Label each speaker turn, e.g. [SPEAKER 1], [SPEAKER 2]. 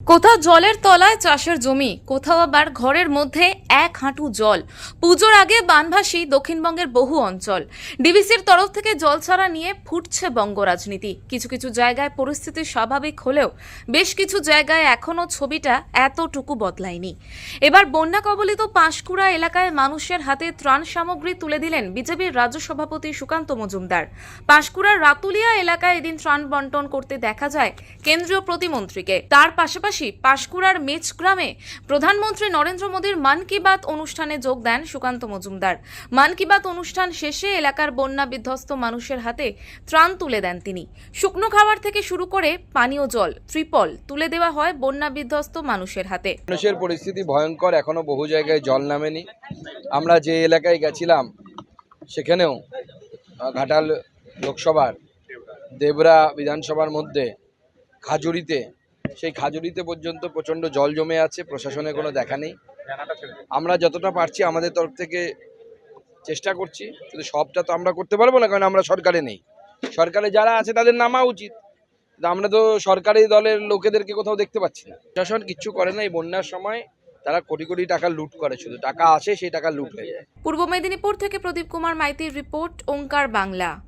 [SPEAKER 1] কোথাও জলের তলায় চাষের জমি, কোথাও আবার ঘরের মধ্যে এক হাঁটু জল। পুজোর আগে বানভাসী দক্ষিণবঙ্গের বহু অঞ্চল। ডিবিসির তরফ থেকে জল ছাড়া নিয়ে ফুটছে বঙ্গ রাজনীতি কিছু কিছু জায়গায় পরিস্থিতি স্বাভাবিক হলেও বেশ কিছু জায়গায় এখনও ছবিটা এতটুকু বদলায়নি। এবার বন্যা কবলিত পাঁশকুড়া এলাকায় মানুষের হাতে ত্রাণ সামগ্রী তুলে দিলেন বিজেপির রাজ্য সভাপতি সুকান্ত মজুমদার। পাঁশকুড়ার রাতুলিয়া এলাকায় এদিন ত্রাণ বন্টন করতে দেখা যায় কেন্দ্রীয় প্রতিমন্ত্রীকে। তার পাশাপাশি পাঁশকুড়ার মেচ গ্রামে প্রধানমন্ত্রী নরেন্দ্র মোদীর মান কি বাত অনুষ্ঠানে যোগ দেন সুকান্ত মজুমদার। মান কি বাত অনুষ্ঠান শেষে এলাকার বন্যা বিধ্বস্ত মানুষের হাতে ত্রাণ তুলে দেন তিনি। শুকনো খাবার থেকে শুরু করে পানীয় জল, ত্রিপল তুলে দেওয়া হয় বন্যা বিধ্বস্ত মানুষের হাতে।
[SPEAKER 2] মানুষের পরিস্থিতি ভয়ঙ্কর, এখনও বহু জায়গায় জল নামেনি। আমরা যে এলাকায় গেছিলাম, সেখানেও ঘাটাল লোকসভার দেবরা বিধানসভার মধ্যে, খাজুরিতে সেই খাজুরিতে পর্যন্ত প্রচণ্ড জল জমে আছে প্রশাসনের কোনো দেখা নেই। আমরা যতটা পারছি আমাদের তরফ থেকে চেষ্টা করছি, কিন্তু সবটা তো আমরা করতে পারব না, কারণ আমরা সরকারে নেই। সরকারে যারা আছে তাদের নামা উচিত। আমরা তো সরকারি দলের লোকেদেরকে কোথাও দেখতে পাচ্ছি না। প্রশাসন কিচ্ছু করে না, এই বন্যার সময় তারা কোটি কোটি টাকা লুট করে, শুধু টাকা আসে, সেই টাকা লুট হয়ে যায়।
[SPEAKER 1] পূর্ব মেদিনীপুর থেকে প্রদীপ কুমার মাইতির রিপোর্ট, ওঙ্কার বাংলা।